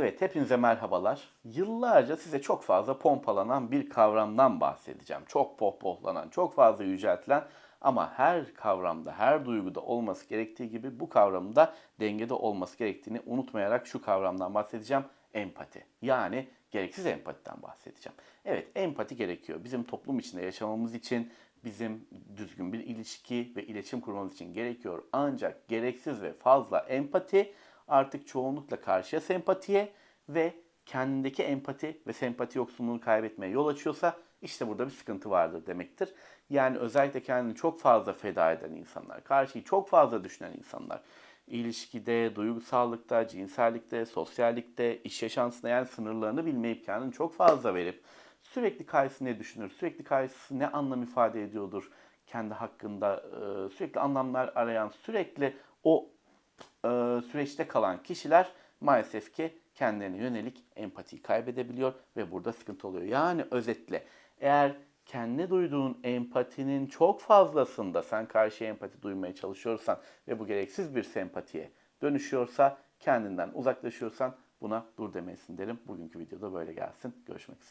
Evet, hepinize merhabalar. Yıllarca size çok fazla pompalanan bir kavramdan bahsedeceğim. Çok pohpohlanan, çok fazla yüceltilen ama her kavramda, her duyguda olması gerektiği gibi bu kavramda dengede olması gerektiğini unutmayarak şu kavramdan bahsedeceğim. Empati. Yani gereksiz empatiden bahsedeceğim. Evet, empati gerekiyor. Bizim toplum içinde yaşamamız için, bizim düzgün bir ilişki ve iletişim kurmamız için gerekiyor. Ancak gereksiz ve fazla empati artık çoğunlukla karşıya sempatiye ve kendindeki empati ve sempati yoksunluğunu kaybetmeye yol açıyorsa işte burada bir sıkıntı vardır demektir. Yani özellikle kendini çok fazla feda eden insanlar, karşıyı çok fazla düşünen insanlar, ilişkide, duygusallıkta, cinsellikte, sosyallikte, iş yaşantısında yani sınırlarını bilmeyip kendini çok fazla verip sürekli karşısı ne düşünür, sürekli karşısı ne anlam ifade ediyordur kendi hakkında sürekli anlamlar arayan, sürekli o e, süreçte kalan kişiler maalesef ki kendilerine yönelik empatiyi kaybedebiliyor ve burada sıkıntı oluyor. Yani özetle eğer kendi duyduğun empatinin çok fazlasında sen karşıya empati duymaya çalışıyorsan ve bu gereksiz bir sempatiye dönüşüyorsa kendinden uzaklaşıyorsan buna dur demelisin derim. Bugünkü videoda böyle gelsin. Görüşmek üzere.